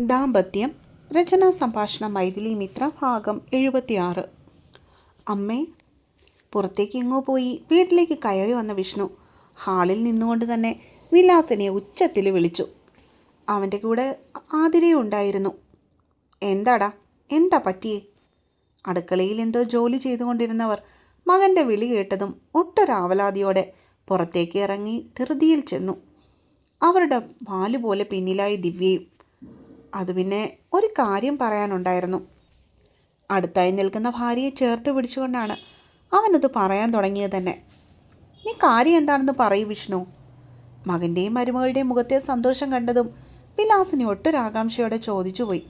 ദാമ്പത്യം രചനാ സംഭാഷണ മൈഥിലി മിത്ര ഭാഗം എഴുപത്തിയാറ്. അമ്മേ പുറത്തേക്ക് എങ്ങോ പോയി. വീട്ടിലേക്ക് കയറി വന്ന വിഷ്ണു ഹാളിൽ നിന്നുകൊണ്ട് തന്നെ വിലാസിനെ ഉച്ചത്തിൽ വിളിച്ചു. അവന്റെ കൂടെ ആതിരയും ഉണ്ടായിരുന്നു. എന്താടാ? എന്താ പറ്റിയേ? അടുക്കളയിൽ എന്തോ ജോലി ചെയ്തുകൊണ്ടിരുന്നവർ മകന്റെ വിളി കേട്ടതും ഒട്ടൊരാവലാതിയോടെ പുറത്തേക്ക് ഇറങ്ങി ധൃതിയിൽ ചെന്നു. അവരുടെ പാൽ പോലെ പിന്നിലായി ദിവ്യയും അത് പിന്നെ ഒരു കാര്യം പറയാനുണ്ടായിരുന്നു. അടുത്തായി നിൽക്കുന്ന ഭാര്യയെ ചേർത്ത് പിടിച്ചുകൊണ്ടാണ് അവനത് പറയാൻ തുടങ്ങിയത് തന്നെ. നീ കാര്യം എന്താണെന്ന് പറയൂ വിഷ്ണു. മകന്റെയും മരുമകളുടെയും മുഖത്തെ സന്തോഷം കണ്ടതും വിലാസിനി ഒട്ടൊരാകാംക്ഷയോടെ ചോദിച്ചു പോയി.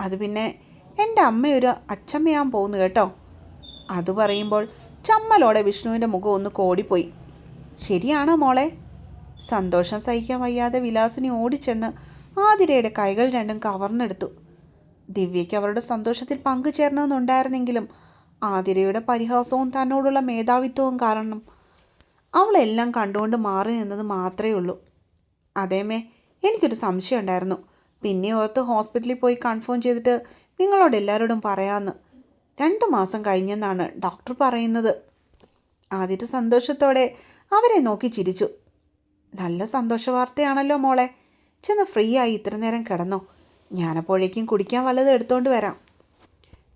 അത് പിന്നെ എന്റെ അമ്മയൊരു അച്ചമ്മയാൻ പോകുന്നു കേട്ടോ അത് പറയുമ്പോൾ ചമ്മലോടെ വിഷ്ണുവിന്റെ മുഖം ഒന്ന് കോടിപ്പോയി. ശരിയാണോ മോളെ? സന്തോഷം സഹിക്കാൻ വയ്യാതെ വിലാസിനി ഓടിച്ചെന്ന് ആതിരയുടെ കൈകൾ രണ്ടും കവർന്നെടുത്തു. ദിവ്യയ്ക്ക് അവരുടെ സന്തോഷത്തിൽ പങ്കുചേരണമെന്നുണ്ടായിരുന്നെങ്കിലും ആതിരയുടെ പരിഹാസവും തന്നോടുള്ള മേധാവിത്വവും കാരണം അവളെല്ലാം കണ്ടുകൊണ്ട് മാറി നിന്നത് മാത്രമേ ഉള്ളൂ. അതേമേ എനിക്കൊരു സംശയം ഉണ്ടായിരുന്നു. പിന്നെ ഓർത്ത് ഹോസ്പിറ്റലിൽ പോയി കൺഫേം ചെയ്തിട്ട് നിങ്ങളോട് എല്ലാവരോടും പറയാമെന്ന് രണ്ട് മാസം കഴിഞ്ഞെന്നാണ് ഡോക്ടർ പറയുന്നത്. ആദ്യത്തെ സന്തോഷത്തോടെ അവരെ നോക്കി ചിരിച്ചു. നല്ല സന്തോഷ വാർത്തയാണല്ലോ മോളെ. ചെന്ന് ഫ്രീ ആയി ഇത്ര നേരം കിടന്നോ? ഞാനപ്പോഴേക്കും കുടിക്കാൻ വല്ലതും എടുത്തോണ്ട് വരാം.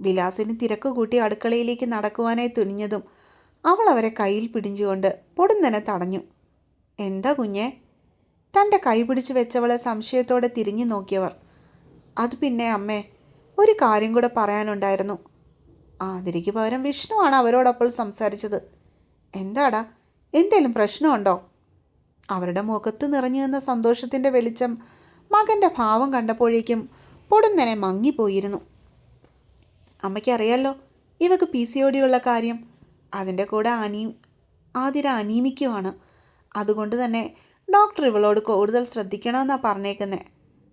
വിലാസിന് തിരക്ക് കൂട്ടി അടുക്കളയിലേക്ക് നടക്കുവാനായി തുനിഞ്ഞതും അവൾ അവരെ കയ്യിൽ പിടിഞ്ഞുകൊണ്ട് പൊടുന്നനെ തടഞ്ഞു. എന്താ കുഞ്ഞെ? തന്റെ കൈ പിടിച്ചു വെച്ചവളെ സംശയത്തോടെ തിരിഞ്ഞു നോക്കിയവർ. അത് പിന്നെ അമ്മേ ഒരു കാര്യം കൂടെ പറയാനുണ്ടായിരുന്നു. ആതിരയ്ക്ക് പകരം വിഷ്ണുവാണ് അവരോടൊപ്പം സംസാരിച്ചത്. എന്താടാ? എന്തേലും പ്രശ്നമുണ്ടോ? അവരുടെ മുഖത്ത് നിറഞ്ഞു നിന്ന സന്തോഷത്തിന്റെ വെളിച്ചം മകന്റെ ഭാവം കണ്ടപ്പോഴേക്കും പൊടുന്നനെ മങ്ങിപ്പോയിരുന്നു. അമ്മയ്ക്കറിയാലോ ഇവക്ക് പി സി ഒടിയുള്ള കാര്യം. അതിന്റെ കൂടെ അനീ ആതിര അനീമിക്കുമാണ് അതുകൊണ്ട് തന്നെ ഡോക്ടർ ഇവളോട് കൂടുതൽ ശ്രദ്ധിക്കണമെന്നാണ് പറഞ്ഞേക്കുന്നത്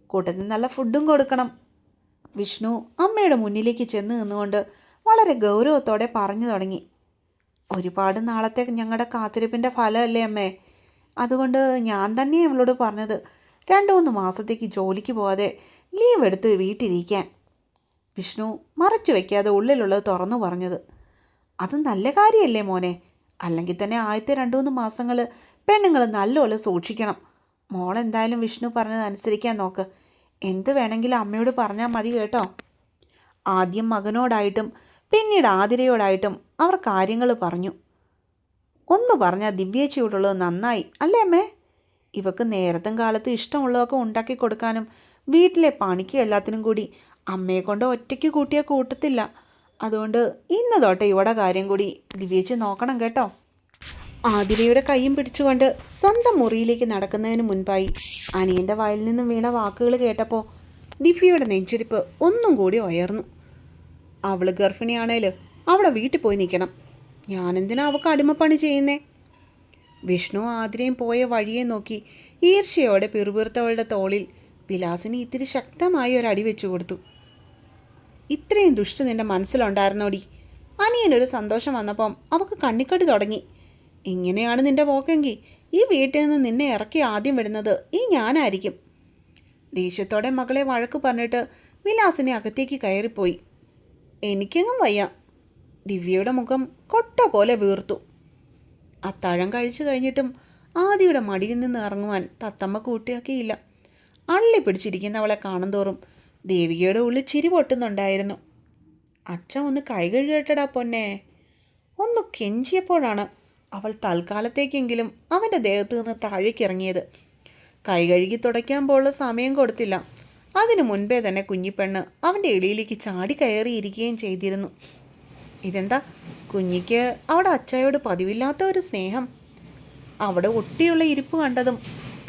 കൂട്ടത്തിൽ നല്ല ഫുഡും കൊടുക്കണം. വിഷ്ണു അമ്മയുടെ മുന്നിലേക്ക് ചെന്ന് നിന്നുകൊണ്ട് വളരെ ഗൗരവത്തോടെ പറഞ്ഞു തുടങ്ങി. ഒരുപാട് നാളത്തെ ഞങ്ങളുടെ കാത്തിരിപ്പിന്റെ ഫലമല്ലേ അമ്മേ? അതുകൊണ്ട് ഞാൻ തന്നെ ഇവളോട് പറഞ്ഞത് രണ്ട് മൂന്ന് മാസത്തേക്ക് ജോലിക്ക് പോകാതെ ലീവ് എടുത്ത് വീട്ടിലിരിക്കാൻ. വിഷ്ണു മറച്ചു വയ്ക്കാതെ ഉള്ളിലുള്ളത് തുറന്നു പറഞ്ഞത് അത് നല്ല കാര്യമല്ലേ മോനെ അല്ലെങ്കിൽ തന്നെ ആദ്യത്തെ രണ്ട് മൂന്ന് മാസങ്ങൾ പെണ്ണുങ്ങൾ നല്ലപോലെ സൂക്ഷിക്കണം. മോൾ എന്തായാലും വിഷ്ണു പറഞ്ഞത് അനുസരിക്കാൻ നോക്ക്. എന്ത് വേണമെങ്കിലും അമ്മയോട് പറഞ്ഞാൽ മതി കേട്ടോ. ആദ്യം മകനോടായിട്ടും പിന്നീട് ആതിരയോടായിട്ടും അവർ കാര്യങ്ങൾ പറഞ്ഞു. ഒന്ന് പറഞ്ഞാൽ ദിവ്യേച്ചിയോടുള്ളത് നന്നായി. അല്ലേ അമ്മേ? ഇവക്ക് നേരത്തും കാലത്ത് ഇഷ്ടമുള്ളതൊക്കെ ഉണ്ടാക്കി കൊടുക്കാനും വീട്ടിലെ പണിക്കും എല്ലാത്തിനും കൂടി അമ്മയെ കൊണ്ട് ഒറ്റയ്ക്ക് കൂട്ടിയാൽ കൂട്ടത്തില്ല. അതുകൊണ്ട് ഇന്ന് തൊട്ട് ഇവിടെ കാര്യം കൂടി ദിവ്യേച്ചി നോക്കണം കേട്ടോ. ആതിരയുടെ കൈയും പിടിച്ചുകൊണ്ട് സ്വന്തം മുറിയിലേക്ക് നടക്കുന്നതിന് മുൻപായി അനിയന്റെ വായിൽ നിന്നും വീണ വാക്കുകൾ കേട്ടപ്പോൾ ദിവ്യയുടെ നെഞ്ചിരിപ്പ് ഒന്നും കൂടി ഉയർന്നു. അവൾ ഗർഭിണിയാണേൽ അവിടെ വീട്ടിൽ പോയി നിൽക്കണം. ഞാനെന്തിനാ അവൾക്ക് അടിമപ്പണി ചെയ്യുന്നേ? വിഷ്ണു ആതിരയും പോയ വഴിയെ നോക്കി ഈർഷ്യയോടെ പിറുപിറുത്തവളുടെ തോളിൽ വിലാസിനി ഇത്തിരി ശക്തമായി ഒരു അടി വെച്ചു കൊടുത്തു. ഇത്രയും ദുഷ്ട നിന്റെ മനസ്സിലുണ്ടായിരുന്നോടി? അനിയനൊരു സന്തോഷം വന്നപ്പം അവൾക്ക് കണ്ണിക്കടി തുടങ്ങി. ഇങ്ങനെയാണ് നിന്റെ പോക്കെങ്കിൽ ഈ വീട്ടിൽ നിന്ന് നിന്നെ ഇറക്കി ആദ്യം വിടുന്നത് ഈ ഞാനായിരിക്കും. ദേഷ്യത്തോടെ മകളെ വഴക്ക് പറഞ്ഞിട്ട് വിലാസിനെ അകത്തേക്ക് കയറിപ്പോയി. എനിക്കെങ്ങും വയ്യ. ദിവ്യയുടെ മുഖം കൊട്ട പോലെ വീർത്തു. അത്താഴം കഴിച്ചു കഴിഞ്ഞിട്ടും ആദിയുടെ മടിയിൽ നിന്ന് ഇറങ്ങുവാൻ തത്തമ്മ കൂട്ടിയാക്കിയില്ല. അള്ളി പിടിച്ചിരിക്കുന്നവളെ കാണുന്തോറും ദേവികയുടെ ഉള്ളിൽ ചിരി പൊട്ടുന്നുണ്ടായിരുന്നു. അച്ഛൻ ഒന്ന് കൈ കഴുകേട്ടടാ പൊന്നെ. ഒന്ന് കെഞ്ചിയപ്പോഴാണ് അവൾ തൽക്കാലത്തേക്കെങ്കിലും അവന്റെ ദേഹത്തു നിന്ന് താഴേക്ക് ഇറങ്ങിയത്. കൈ കഴുകി തുടയ്ക്കാൻ പോലുള്ള സമയം കൊടുത്തില്ല. അതിനു മുൻപേ തന്നെ കുഞ്ഞിപ്പെണ്ണ് അവന്റെ എളിയിലേക്ക് ചാടി കയറിയിരിക്കുകയും ചെയ്തിരുന്നു. ഇതെന്താ? കുഞ്ഞിക്ക് അവിടെ അച്ചായോട് പതിവില്ലാത്ത ഒരു സ്നേഹം. അവിടെ ഒട്ടിയുള്ള ഇരിപ്പ് കണ്ടതും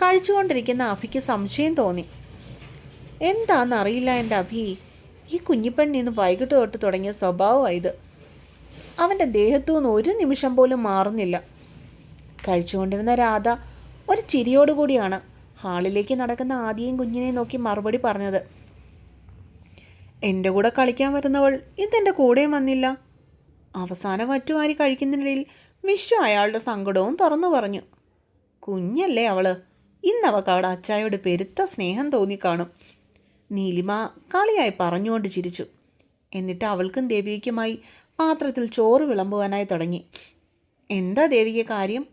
കഴിച്ചുകൊണ്ടിരിക്കുന്ന അഭിക്ക് സംശയം തോന്നി. എന്താണെന്നറിയില്ല എന്റെ അഭി. ഈ കുഞ്ഞിപ്പെണ്ണിന്ന് വൈകിട്ട് തൊട്ട് തുടങ്ങിയ സ്വഭാവമായത് അവന്റെ ദേഹത്തു നിന്ന് ഒരു നിമിഷം പോലും മാറുന്നില്ല. കഴിച്ചുകൊണ്ടിരുന്ന രാധ ഒരു ചിരിയോടുകൂടിയാണ് ഹാളിലേക്ക് നടക്കുന്ന ആദ്യം കുഞ്ഞിനെ നോക്കി മറുപടി പറഞ്ഞത്. എന്റെ കൂടെ കളിക്കാൻ വരുന്നവൾ ഇതെന്റെ കൂടെയും വന്നില്ല. അവസാനം മറ്റുമാരി കഴിക്കുന്നതിനിടയിൽ വിശ്വ അയാളുടെ സങ്കടവും തുറന്നു പറഞ്ഞു. കുഞ്ഞല്ലേ അവൾ. ഇന്നവക്ക് അവിടെ അച്ചായോട് പെരുത്ത സ്നേഹം തോന്നിക്കാണും നീലിമ കളിയായി പറഞ്ഞുകൊണ്ട് ചിരിച്ചു. എന്നിട്ട് അവൾക്കും ദേവികയ്ക്കുമായി പാത്രത്തിൽ ചോറ് വിളമ്പുവാനായി തുടങ്ങി. എന്താ ദേവിക കാര്യം?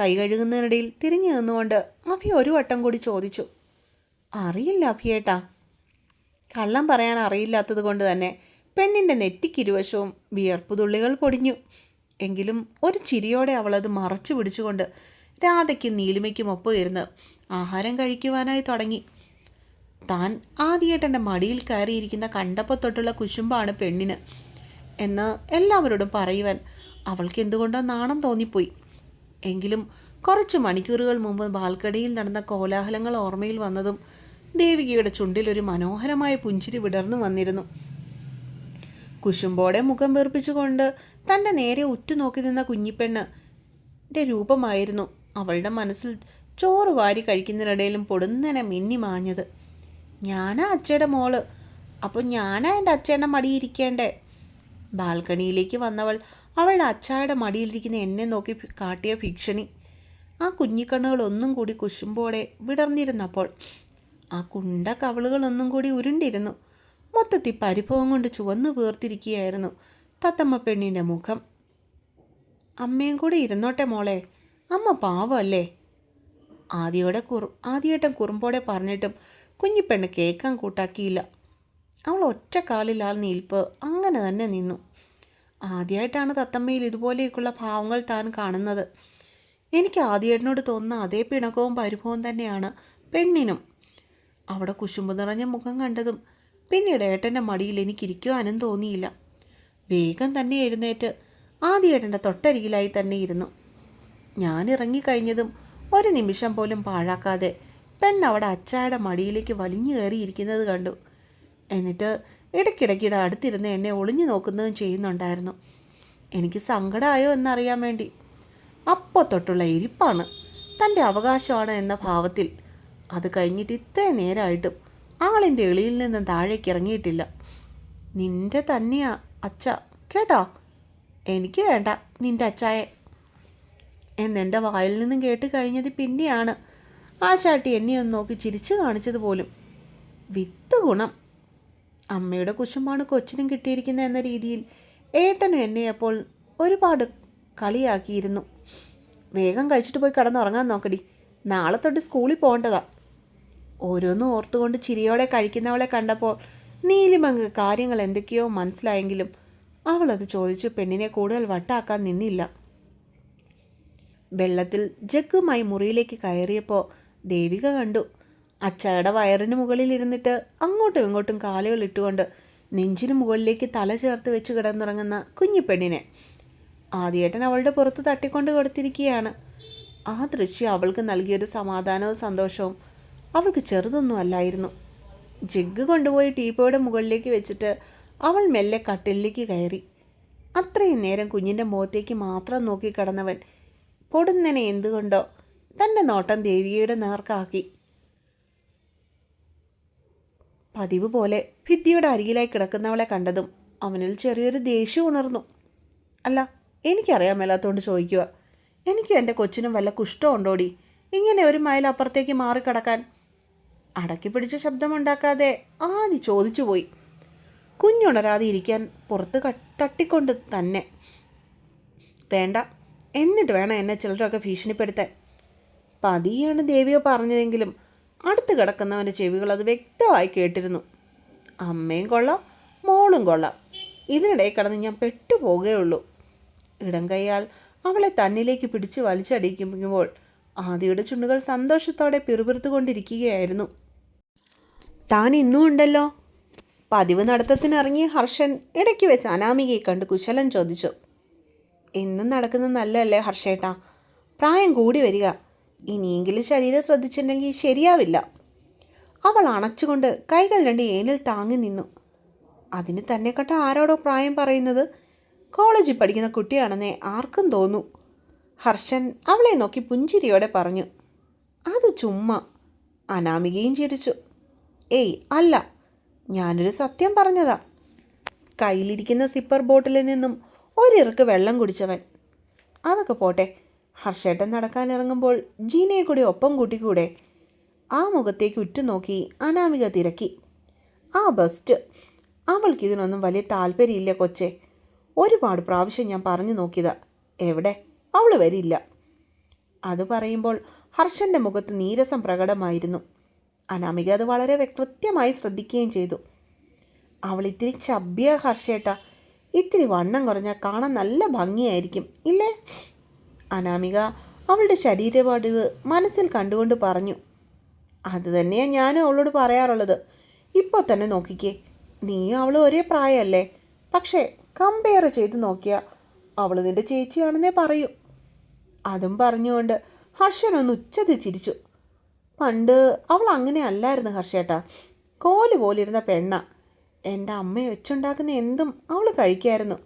കൈ കഴുകുന്നതിനിടയിൽ തിരിഞ്ഞു നിന്നുകൊണ്ട് അഭി ഒരു വട്ടം കൂടി ചോദിച്ചു. അറിയില്ല അഭിയേട്ടാ. കള്ളം പറയാൻ അറിയില്ലാത്തത് കൊണ്ട് തന്നെ പെണ്ണിന്റെ നെറ്റിക്കിരുവശവും വിയർപ്പുതുള്ളികൾ പൊടിഞ്ഞു. എങ്കിലും ഒരു ചിരിയോടെ അവളത് മറച്ചു പിടിച്ചുകൊണ്ട് രാധയ്ക്കും നീലിമയ്ക്കും ഒപ്പം ഇരുന്ന് ആഹാരം കഴിക്കുവാനായി തുടങ്ങി. താൻ ആദ്യമായിട്ടെന്റെ മടിയിൽ കയറിയിരിക്കുന്ന കണ്ടപ്പോൾ തൊട്ടുള്ള കുശുമ്പാണ് പെണ്ണിന് എന്ന് എല്ലാവരോടും പറയുവാൻ അവൾക്ക് എന്തുകൊണ്ടോ നാണം തോന്നിപ്പോയി. എങ്കിലും കുറച്ച് മണിക്കൂറുകൾ മുമ്പ് ബാൽക്കണിയിൽ നടന്ന കോലാഹലങ്ങൾ ഓർമ്മയിൽ വന്നതും ദേവികയുടെ ചുണ്ടിൽ ഒരു മനോഹരമായ പുഞ്ചിരി വിടർന്നു വന്നിരുന്നു. കുശുമ്പോടെ മുഖം വീർപ്പിച്ചുകൊണ്ട് തന്റെ നേരെ ഉറ്റുനോക്കി നിന്ന കുഞ്ഞിപ്പെണ്ണിന്റെ രൂപമായിരുന്നു അവളുടെ മനസ്സിൽ ചോറ് വാരി കഴിക്കുന്നതിനിടയിലും പൊടുന്നനെ മിന്നി മാഞ്ഞത്. ഞാനാ അച്ഛയുടെ മോൾ. അപ്പോൾ ഞാനാ എന്റെ അച്ഛന്റെ മടിയിരിക്കേണ്ടേ ബാൽക്കണിയിലേക്ക് വന്നവൾ അവളുടെ അച്ചായുടെ മടിയിലിരിക്കുന്ന എന്നെ നോക്കി കാട്ടിയ ഭീക്ഷണി ആ കുഞ്ഞിക്കണ്ണുകൾ ഒന്നും കൂടി കുശുമ്പോടെ വിടർന്നിരുന്നപ്പോൾ ആ കുണ്ട കവളുകൾ ഒന്നും കൂടി ഉരുണ്ടിരുന്നു. മൊത്തത്തിൽ പരിഭവം കൊണ്ട് ചുവന്നു വീർത്തിരിക്കുകയായിരുന്നു തത്തമ്മ പെണ്ണിന്റെ മുഖം. അമ്മയും കൂടെ ഇരുന്നോട്ടെ മോളെ അമ്മ പാവമല്ലേ? ആദ്യയുടെ കുറു ആദ്യയേട്ടൻ കുറുമ്പോടെ പറഞ്ഞിട്ടും കുഞ്ഞിപ്പെണ്ണ് കേൾക്കാൻ കൂട്ടാക്കിയില്ല. അവൾ ഒറ്റ കാലിലാൽ നിൽപ്പ് അങ്ങനെ തന്നെ നിന്നു. ആദ്യമായിട്ടാണ് തത്തമ്മയിൽ ഇതുപോലെയൊക്കെയുള്ള ഭാവങ്ങൾ താൻ കാണുന്നത്. എനിക്ക് ആദ്യേട്ടനോട് തോന്നുന്ന അതേ പിണക്കവും പരിഭവവും തന്നെയാണ് പെണ്ണിനും. അവിടെ കുശുമ്പ് നിറഞ്ഞ മുഖം കണ്ടതും പിന്നീട് ഏട്ടന്റെ മടിയിൽ എനിക്കിരിക്കുവാനും തോന്നിയില്ല. വേഗം തന്നെ എഴുന്നേറ്റ്. ആദ്യ ഏട്ടന്റെ തൊട്ടരികിലായി തന്നെ ഇരുന്നു. ഞാൻ ഇറങ്ങിക്കഴിഞ്ഞതും ഒരു നിമിഷം പോലും പാഴാക്കാതെ പെണ്ണവിടെ അച്ചായുടെ മടിയിലേക്ക് വലിഞ്ഞു കയറിയിരിക്കുന്നത് കണ്ടു. എന്നിട്ട് ഇടയ്ക്കിടയ്ക്കിടെ അടുത്തിരുന്ന് എന്നെ ഒളിഞ്ഞു നോക്കുന്നതും ചെയ്യുന്നുണ്ടായിരുന്നു. എനിക്ക് സങ്കടമായോ എന്നറിയാൻ വേണ്ടി. അപ്പോൾ തൊട്ടുള്ള ഇരിപ്പാണ്. തന്റെ അവകാശമാണ് എന്ന ഭാവത്തിൽ. അത് കഴിഞ്ഞിട്ട് ഇത്രയും നേരമായിട്ടും ആളിന്റെ എളിയിൽ നിന്നും താഴേക്ക് ഇറങ്ങിയിട്ടില്ല. നിന്റെ തന്നെയാ അച്ഛ. കേട്ടോ? എനിക്ക് വേണ്ട നിന്റെ അച്ചായെ. എന്നെന്റെ വായിൽ നിന്നും കേട്ട് കഴിഞ്ഞത് പിന്നെയാണ്. ആ ചാട്ടി എന്നെ ഒന്ന് നോക്കി ചിരിച്ചു കാണിച്ചത് പോലും. വിത്ത് ഗുണം. അമ്മയുടെ കുശുമാണ് കൊച്ചിനും കിട്ടിയിരിക്കുന്നത് എന്ന രീതിയിൽ ഏട്ടനും എന്നെ അപ്പോൾ ഒരുപാട് കളിയാക്കിയിരുന്നു. വേഗം കഴിച്ചിട്ട് പോയി കിടന്നുറങ്ങാൻ നോക്കടി. നാളെ തൊട്ട് സ്കൂളിൽ പോകേണ്ടതാ. ഓരോന്നും ഓർത്തുകൊണ്ട് ചിരിയോടെ കഴിക്കുന്നവളെ കണ്ടപ്പോൾ നീലിമങ്ങ് കാര്യങ്ങൾ എന്തൊക്കെയോ മനസ്സിലായെങ്കിലും അവളത് ചോദിച്ചു പെണ്ണിനെ കൂടുതൽ വട്ടാക്കാൻ നിന്നില്ല. വെള്ളത്തിൽ ജഗ്ഗുമായി മുറിയിലേക്ക് കയറിയപ്പോൾ ദേവിക കണ്ടു. അച്ചായുടെ വയറിന് മുകളിൽ ഇരുന്നിട്ട് അങ്ങോട്ടും ഇങ്ങോട്ടും കാലുകൾ ഇട്ടുകൊണ്ട് നെഞ്ചിന് മുകളിലേക്ക് തല ചേർത്ത് വെച്ച് കിടന്നുറങ്ങുന്ന കുഞ്ഞിപ്പെണ്ണിനെ. ആദ്യേട്ടൻ അവളുടെ പുറത്ത് തട്ടിക്കൊണ്ട് കൊടുത്തിരിക്കുകയാണ്. ആ ദൃശ്യം അവൾക്ക് നൽകിയൊരു സമാധാനവും സന്തോഷവും അവൾക്ക് ചെറുതൊന്നും അല്ലായിരുന്നു. ജഗ് കൊണ്ടുപോയി ടീപ്പോയുടെ മുകളിലേക്ക് വെച്ചിട്ട് അവൾ മെല്ലെ കട്ടിലേക്ക് കയറി. അത്രയും നേരം കുഞ്ഞിന്റെ മുഖത്തേക്ക് മാത്രം നോക്കി കിടന്നവൻ പൊടുന്നനെ എന്തുകൊണ്ടോ തന്റെ നോട്ടം ദേവിയുടെ നേർക്കാക്കി. പതിവ് പോലെ ഭിത്തിയുടെ അരികിലായി കിടക്കുന്നവളെ കണ്ടതും അവനിൽ ചെറിയൊരു ദേഷ്യം ഉണർന്നു. അല്ല എനിക്കറിയാൻ മേലാത്തോണ്ട് ചോദിക്കുക എനിക്ക് എന്റെ കൊച്ചിനും വല്ല കുഷ്ടമുണ്ടോടി ഇങ്ങനെ ഒരു മൈൽ അപ്പുറത്തേക്ക് മാറിക്കിടക്കാൻ അടക്കി പിടിച്ച ശബ്ദമുണ്ടാക്കാതെ ആദ്യ ചോദിച്ചു പോയി. കുഞ്ഞുണരാതെ ഇരിക്കാൻ പുറത്ത് തട്ടിക്കൊണ്ട് തന്നെ. വേണ്ട എന്നിട്ട് വേണം എന്നെ ചിലരൊക്കെ ഭീഷണിപ്പെടുത്താൻ. പതിയാണ് ദേവിയോ പറഞ്ഞതെങ്കിലും അടുത്ത് കിടക്കുന്നവന്റെ ചെവികൾ അത് വ്യക്തമായി കേട്ടിരുന്നു. അമ്മയും കൊള്ളാം മോളും കൊള്ളാം. ഇതിനിടയിൽ കിടന്ന് ഞാൻ പെട്ടുപോകുകയുള്ളൂ ഇടം കൈയാൽ അവളെ തന്നിലേക്ക് പിടിച്ച് വലിച്ചടിക്കുമ്പോൾ ആദിയുടെ ചുണ്ടുകൾ സന്തോഷത്തോടെ പിറുപിറുത്തുകൊണ്ടിരിക്കുകയായിരുന്നു. താൻ ഇന്നും ഉണ്ടല്ലോ? പതിവ് നടത്തത്തിനിറങ്ങിയ ഹർഷൻ ഇടയ്ക്ക് വെച്ച് അനാമികയെ കണ്ട് കുശലം ചോദിച്ചു. എന്നും നടക്കുന്നത് നല്ലതല്ലേ ഹർഷേട്ടാ? പ്രായം കൂടി വരിക. ഇനിയെങ്കിലും ശരീരം ശ്രദ്ധിച്ചിട്ടുണ്ടെങ്കിൽ ശരിയാവില്ല. അവൾ അണച്ചുകൊണ്ട് കൈകൾ രണ്ട് ഏനിൽ താങ്ങി നിന്നു. അതിന് തന്നെ കേട്ട ആരോടോ പ്രായം പറയുന്നത്? കോളേജിൽ പഠിക്കുന്ന കുട്ടിയാണെന്നേ ആർക്കും തോന്നൂ. ഹർഷൻ അവളെ നോക്കി പുഞ്ചിരിയോടെ പറഞ്ഞു അത് ചുമ്മാ. അനാമികയും ചിരിച്ചു ഏയ് അല്ല ഞാനൊരു സത്യം പറഞ്ഞതാ. കയ്യിലിരിക്കുന്ന സിപ്പർ ബോട്ടിലിൽ നിന്നും ഒരിറക്ക് വെള്ളം കുടിച്ചവൻ. അതൊക്കെ പോട്ടെ. ഹർഷേട്ടൻ നടക്കാനിറങ്ങുമ്പോൾ ജീനയെ കൂടി ഒപ്പം കൂട്ടിക്കൂടെ. ആ മുഖത്തേക്ക് ഉറ്റുനോക്കി അനാമിക തിരക്കി. ആ ബസ്റ്റ്. അവൾക്കിതിനൊന്നും വലിയ താല്പര്യമില്ല കൊച്ചെ. ഒരുപാട് പ്രാവശ്യം ഞാൻ പറഞ്ഞു നോക്കിയതാ. എവിടെ? അവൾ വരില്ല. അത് പറയുമ്പോൾ ഹർഷന്റെ മുഖത്ത് നീരസം പ്രകടമായിരുന്നു. അനാമിക അത് വളരെ കൃത്യമായി ശ്രദ്ധിക്കുകയും ചെയ്തു. അവൾ ഇത്തിരി ചബ്ബിയ ഹർഷേട്ട. ഇത്തിരി വണ്ണം കുറഞ്ഞാൽ കാണാൻ നല്ല ഭംഗിയായിരിക്കും ഇല്ലേ? അനാമിക അവളുടെ ശരീരപടിവ് മനസ്സിൽ കണ്ടുകൊണ്ട് പറഞ്ഞു. അത് തന്നെയാണ് ഞാനും അവളോട് പറയാറുള്ളത്. ഇപ്പോൾ തന്നെ നോക്കിക്കേ. നീയും അവളും ഒരേ പ്രായമല്ലേ പക്ഷേ കമ്പയർ ചെയ്ത് നോക്കിയാൽ അവൾ നിന്റെ ചേച്ചിയാണെന്നേ പറയൂ. അതും പറഞ്ഞുകൊണ്ട് ഹർഷൻ ഒന്ന് ഉച്ചത്തിൽ ചിരിച്ചു. പണ്ട് അവൾ അങ്ങനെ അല്ലായിരുന്നു ഹർഷേട്ടാ. കോൽ പോലിരുന്ന പെണ്ണ. എന്റെ അമ്മയെ വെച്ചുണ്ടാക്കുന്ന എന്തും അവൾ കഴിക്കായിരുന്നു.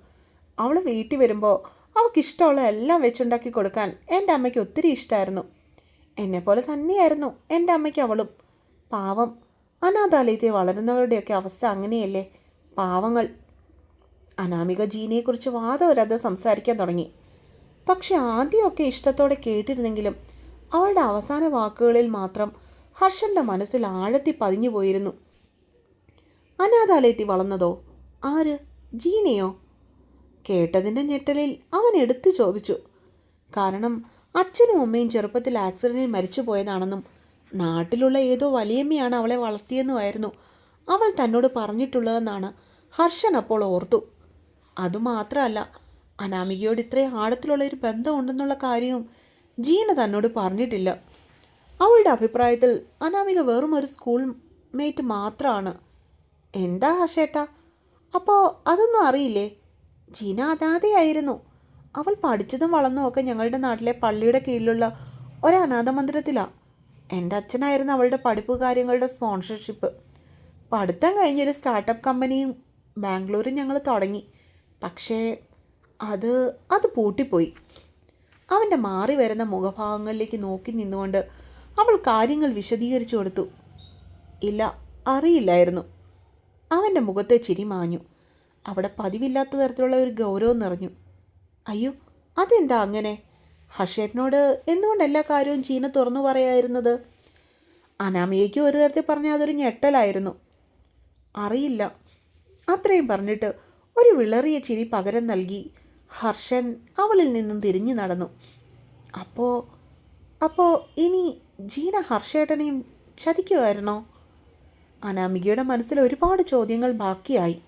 അവൾ വീട്ടിൽ വരുമ്പോൾ അവൾക്ക് ഇഷ്ടമുള്ള എല്ലാം വെച്ചുണ്ടാക്കി കൊടുക്കാൻ എന്റെ അമ്മയ്ക്ക് ഒത്തിരി ഇഷ്ടമായിരുന്നു എന്നെപ്പോലെ തന്നെയായിരുന്നു എന്റെ അമ്മയ്ക്ക് അവളും. പാവം. അനാഥാലയത്തിൽ വളരുന്നവരുടെയൊക്കെ അവസ്ഥ അങ്ങനെയല്ലേ? പാവങ്ങൾ. അനാമിക ജീനെക്കുറിച്ച് വാദം വരാതെ സംസാരിക്കാൻ തുടങ്ങി. പക്ഷെ ആദ്യമൊക്കെ ഇഷ്ടത്തോടെ കേട്ടിരുന്നെങ്കിലും അവളുടെ അവസാന വാക്കുകളിൽ മാത്രം ഹർഷന്റെ മനസ്സിൽ ആഴത്തി പതിഞ്ഞു പോയിരുന്നു. അനാഥാലയത്തിൽ വളർന്നതോ? ആര്? ജീനയോ? കേട്ടതിന്റെ ഞെട്ടലിൽ അവൻ എടുത്തു ചോദിച്ചു. കാരണം അച്ഛനും അമ്മയും ചെറുപ്പത്തിൽ ആക്സിഡന്റിൽ മരിച്ചു പോയതാണെന്നും നാട്ടിലുള്ള ഏതോ വലിയമ്മയാണ് അവളെ വളർത്തിയെന്നുമായിരുന്നു അവൾ തന്നോട് പറഞ്ഞിട്ടുള്ളതെന്നാണ് ഹർഷൻ അപ്പോൾ ഓർത്തു. അതുമാത്രമല്ല അനാമികയോട് ഇത്രയും ആഴത്തിലുള്ള ഒരു ബന്ധമുണ്ടെന്നുള്ള കാര്യവും ജീന തന്നോട് പറഞ്ഞിട്ടില്ല. അവളുടെ അഭിപ്രായത്തിൽ അനാമിക വെറും ഒരു സ്കൂൾ മേറ്റ് മാത്രമാണ് എന്താ ഹർഷേട്ടാ അപ്പോൾ അതൊന്നും അറിയില്ലേ? ജീന അനാഥയായിരുന്നു. അവൾ പഠിച്ചതും വളർന്നതും ഒക്കെ ഞങ്ങളുടെ നാട്ടിലെ പള്ളിയുടെ കീഴിലുള്ള ഒരു അനാഥ മന്ദിരത്തിലാണ് എന്റെ അച്ഛനായിരുന്നു അവളുടെ പഠിപ്പ് കാര്യങ്ങളുടെ സ്പോൺസർഷിപ്പ് പഠിത്തം കഴിഞ്ഞൊരു സ്റ്റാർട്ടപ്പ് കമ്പനിയും ബാംഗ്ലൂരും ഞങ്ങൾ തുടങ്ങി. പക്ഷേ അത് അത് പൂട്ടിപ്പോയി. അവന്റെ മാറി വരുന്ന മുഖഭാവങ്ങളിലേക്ക് നോക്കി നിന്നുകൊണ്ട് അവൾ കാര്യങ്ങൾ വിശദീകരിച്ചു കൊടുത്തു. ഇല്ല അറിയില്ലായിരുന്നു. അവന്റെ മുഖത്തെ ചിരി മാഞ്ഞു. അവിടെ പതിവില്ലാത്ത തരത്തിലുള്ള ഒരു ഗൗരവം നിറഞ്ഞു. അയ്യോ അതെന്താ അങ്ങനെ? ഹർഷേട്ടനോട് എന്തുകൊണ്ട് എല്ലാ കാര്യവും ചീന തുറന്നു പറയായിരുന്നത്? അനാമിയയ്ക്ക് ഒരു തരത്തിൽ പറഞ്ഞാൽ അതൊരു ഞെട്ടലായിരുന്നു. അറിയില്ല. അത്രയും പറഞ്ഞിട്ട് ഒരു വിളറിയ ചിരി പകരം നൽകി ഹർഷൻ അവളിൽ നിന്നും തിരിഞ്ഞു നടന്നു. അപ്പോ അപ്പോ ഇനി ജീന ഹർഷേട്ടനെയും ചതിക്കുമായിരുന്നോ? അനാമികയുടെ മനസ്സിൽ ഒരുപാട് ചോദ്യങ്ങൾ ബാക്കിയായി.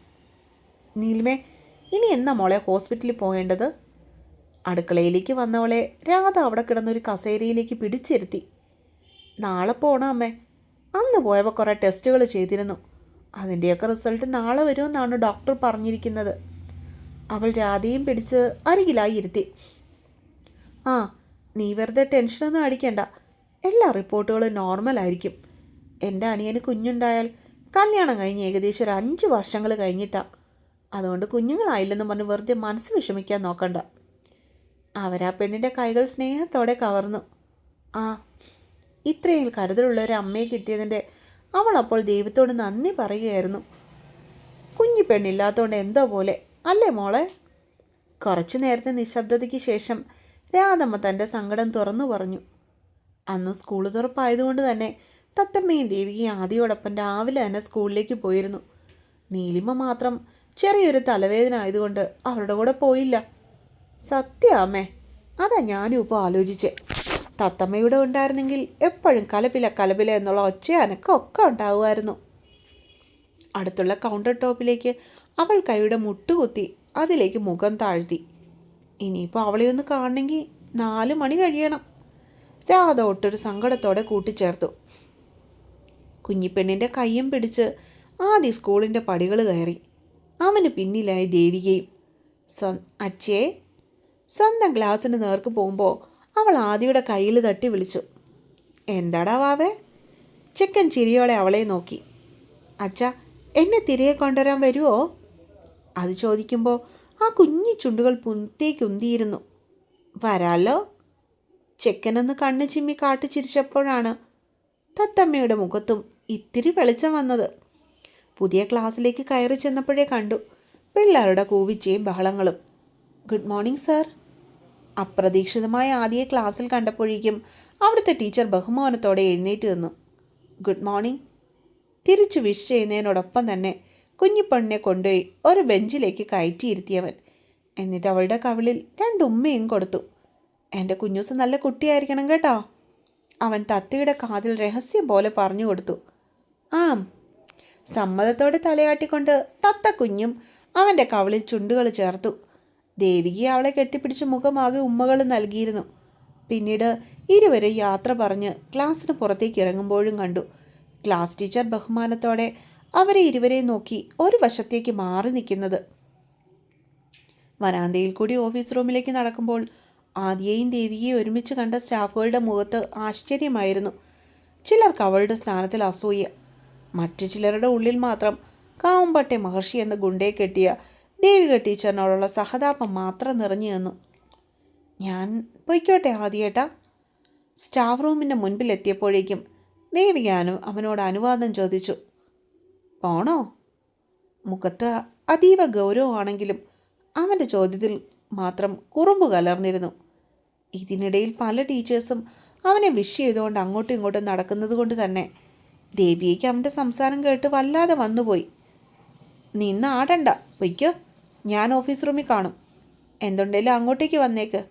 നീലിമേ ഇനി എന്നാ മോളെ ഹോസ്പിറ്റലിൽ പോകേണ്ടത്? അടുക്കളയിലേക്ക് വന്നവളെ രാധ അവിടെ കിടന്നൊരു കസേരയിലേക്ക് പിടിച്ചിരുത്തി. നാളെ പോണോ അമ്മേ. അന്ന് പോയപ്പോൾ കുറേ ടെസ്റ്റുകൾ ചെയ്തിരുന്നു. അതിന്റെയൊക്കെ റിസൾട്ട് നാളെ വരുമെന്നാണ് ഡോക്ടർ പറഞ്ഞിരിക്കുന്നത്. അവൾ രാധയും പിടിച്ച് അരികിലായി ഇരുത്തി ആ നീ വെറുതെ ടെൻഷനൊന്നും അടിക്കണ്ട. എല്ലാ റിപ്പോർട്ടുകളും നോർമലായിരിക്കും. എന്റെ അനിയന് കുഞ്ഞുണ്ടായാൽ കല്യാണം കഴിഞ്ഞ് ഏകദേശം ഒരു അഞ്ച് വർഷങ്ങൾ കഴിഞ്ഞിട്ടാണ് അതുകൊണ്ട് കുഞ്ഞുങ്ങളായില്ലെന്ന് പറഞ്ഞ് വെറുതെ മനസ്സ് വിഷമിക്കാൻ നോക്കണ്ട. അവരാ പെണ്ണിന്റെ കൈകൾ സ്നേഹത്തോടെ കവർന്നു. ആ ഇത്രയും കരുതലുള്ള ഒരു അമ്മയെ കിട്ടിയതിന്റെ അവൾ അപ്പോൾ ദൈവത്തോട് നന്ദി പറയുകയായിരുന്നു. കുഞ്ഞി പെണ്ണില്ലാത്തതുകൊണ്ട് എന്തോ പോലെ അല്ലേ മോളെ? കുറച്ചു നേരത്തെ നിശബ്ദതയ്ക്ക് ശേഷം രാധമ്മ തന്റെ സങ്കടം തുറന്നു പറഞ്ഞു. അന്ന് സ്കൂൾ തുറപ്പായതുകൊണ്ട് തന്നെ തത്തമ്മയും ദേവികയും ആദ്യയോടൊപ്പം രാവിലെ തന്നെ സ്കൂളിലേക്ക് പോയിരുന്നു. നീലിമ മാത്രം ചെറിയൊരു തലവേദന ആയതുകൊണ്ട് അവരുടെ കൂടെ പോയില്ല. സത്യാമേ അതാ ഞാനും ഇപ്പോൾ ആലോചിച്ചേ. തത്തമ്മയുടെ ഉണ്ടായിരുന്നെങ്കിൽ എപ്പോഴും കലപില കലപില എന്നുള്ള ഒച്ച അനക്കമൊക്കെ ഉണ്ടാവുമായിരുന്നു. അടുത്തുള്ള കൗണ്ടർ ടോപ്പിലേക്ക് അവൾ കൈയുടെ മുട്ടുകുത്തി അതിലേക്ക് മുഖം താഴ്ത്തി. ഇനിയിപ്പോൾ അവളെ ഒന്ന് കാണണമെങ്കിൽ നാല് മണി കഴിയണം. രാധ ഒട്ടൊരു സങ്കടത്തോടെ കൂട്ടിച്ചേർത്തു. കുഞ്ഞിപ്പെണ്ണിന്റെ കയ്യും പിടിച്ച് ആദ്യ സ്കൂളിന്റെ പടികൾ കയറി. അവന് പിന്നിലായി ദേവികയും സ്വ അച്ഛേ. സ്വന്തം ഗ്ലാസിന് നേർക്ക് പോകുമ്പോൾ അവൾ ആദിയുടെ കയ്യിൽ തട്ടി വിളിച്ചു. എന്താടാ വാവേ? ചെക്കൻ ചിരിയോടെ അവളെ നോക്കി. അച്ഛ എന്നെ തിരികെ കൊണ്ടുവരാൻ വരുമോ അത് ചോദിക്കുമ്പോൾ ആ കുഞ്ഞി ചുണ്ടുകൾ പുറത്തേക്കുന്തിയിരുന്നു വരാലോ? ചെക്കനൊന്ന് കണ്ണു ചിമ്മി കാട്ടു ചിരിച്ചപ്പോഴാണ് തത്തമ്മയുടെ മുഖത്തും ഇത്തിരി വെളിച്ചം വന്നത്. പുതിയ ക്ലാസ്സിലേക്ക് കയറി ചെന്നപ്പോഴേ കണ്ടു പിള്ളേരുടെ കൂവിച്ചയും ബഹളങ്ങളും. Good morning sir. അപ്രതീക്ഷിതമായ ആദ്യ ക്ലാസ്സിൽ കണ്ടപ്പോഴേക്കും അവിടുത്തെ ടീച്ചർ ബഹുമാനത്തോടെ എഴുന്നേറ്റ് നിന്നു. Good morning. തിരിച്ചു വിഷ് ചെയ്യുന്നതിനോടൊപ്പം തന്നെ കുഞ്ഞിപ്പെണ്ണിനെ കൊണ്ടുപോയി ഒരു ബെഞ്ചിലേക്ക് കയറ്റിയിരുത്തിയവൻ. എന്നിട്ട് അവളുടെ കവിളിൽ രണ്ടുമ്മയും കൊടുത്തു. എന്റെ കുഞ്ഞൂസ് നല്ല കുട്ടിയായിരിക്കണം കേട്ടോ അവൻ തത്തയുടെ കാതിൽ രഹസ്യം പോലെ പറഞ്ഞു കൊടുത്തു. ആം. സമ്മതത്തോടെ തലയാട്ടിക്കൊണ്ട് തത്ത കുഞ്ഞും അവന്റെ കവിളിൽ ചുണ്ടുകൾ ചേർത്തു. ദേവികി അവളെ കെട്ടിപ്പിടിച്ച് മുഖമാകെ ഉമ്മകൾ നൽകിയിരുന്നു. പിന്നീട് ഇരുവരും യാത്ര പറഞ്ഞ് ക്ലാസ്സിന് പുറത്തേക്ക് ഇറങ്ങുമ്പോഴും കണ്ടു. ക്ലാസ് ടീച്ചർ ബഹുമാനത്തോടെ അവരെ ഇരുവരെയും നോക്കി ഒരു വശത്തേക്ക് മാറി നിൽക്കുന്നത്. വരാന്തയിൽ കൂടി ഓഫീസ് റൂമിലേക്ക് നടക്കുമ്പോൾ ആദ്യയും ദേവിയെ ഒരുമിച്ച് കണ്ട സ്റ്റാഫുകളുടെ മുഖത്ത് ആശ്ചര്യമായിരുന്നു. ചിലർക്ക് അവളുടെ സ്ഥാനത്തിൽ അസൂയ മറ്റു ചിലരുടെ ഉള്ളിൽ മാത്രം കാവുമ്പട്ടെ മഹർഷി എന്ന ഗുണ്ടയെ കെട്ടിയ ദേവിക ടീച്ചറിനോടുള്ള സഹതാപം മാത്രം നിറഞ്ഞു നിന്നു. ഞാൻ പൊയ്ക്കോട്ടെ ആദ്യേട്ടാ. സ്റ്റാഫ് റൂമിന്റെ മുൻപിലെത്തിയപ്പോഴേക്കും ദേവിക അവനോട് അനുവാദം ചോദിച്ചു. പോണോ മുഖത്ത് അതീവ ഗൗരവമാണെങ്കിലും അവന്റെ ചോദ്യത്തിൽ മാത്രം കുറുമ്പ് കലർന്നിരുന്നു. ഇതിനിടയിൽ പല ടീച്ചേഴ്സും അവനെ വിഷ് ചെയ്തുകൊണ്ട് അങ്ങോട്ടും ഇങ്ങോട്ടും നടക്കുന്നത് കൊണ്ട് തന്നെ ദേവിയേക്ക് അവന്റെ സംസാരം കേട്ട് വല്ലാതെ വന്നുപോയി. നിന്ന് ആടണ്ട പൊയ്ക്കോ ഞാൻ ഓഫീസ് റൂമിൽ കാണും. എന്തുണ്ടെങ്കിലും അങ്ങോട്ടേക്ക് വന്നേക്ക്.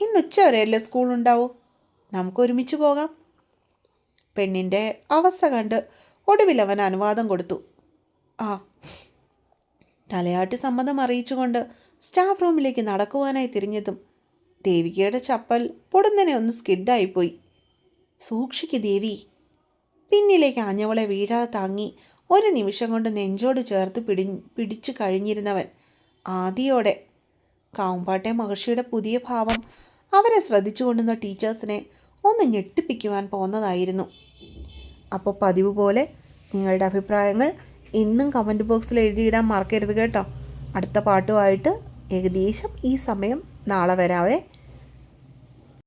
ഇന്ന് ഉച്ച വരെയല്ലേ സ്കൂളുണ്ടാവൂ നമുക്ക് ഒരുമിച്ച് പോകാം. പെണ്ണിന്റെ അവസ്ഥ കണ്ട് ഒടുവിൽ അവൻ അനുവാദം കൊടുത്തു. ആ തലയാട്ടി സമ്മതം അറിയിച്ചുകൊണ്ട് സ്റ്റാഫ് റൂമിലേക്ക് നടക്കുവാനായി തിരിഞ്ഞതും ദേവികയുടെ ചപ്പൽ പൊടുന്നനെ ഒന്ന് സ്കിഡായിപ്പോയി സൂക്ഷിക്ക് ദേവി. പിന്നിലേക്ക് ആഞ്ഞവളെ വീഴാതെ താങ്ങി ഒരു നിമിഷം കൊണ്ട് നെഞ്ചോട് ചേർത്ത് പിടി പിടിച്ചു കഴിഞ്ഞിരുന്നവൻ ആദിയോടെ. കാവുമ്പാട്ടെ മഹർഷിയുടെ പുതിയ ഭാവം അവരെ ശ്രദ്ധിച്ചു കൊണ്ടുന്ന ടീച്ചേഴ്സിനെ ഒന്ന് ഞെട്ടിപ്പിക്കുവാൻ പോന്നതായിരുന്നു. അപ്പോൾ പതിവ് പോലെ നിങ്ങളുടെ അഭിപ്രായങ്ങൾ ഇന്നും കമന്റ് ബോക്സിൽ എഴുതിയിടാൻ മറക്കരുത് കേട്ടോ. അടുത്ത പാട്ടുമായിട്ട് ഏകദേശം ഈ സമയം നാളെ വരാവേ.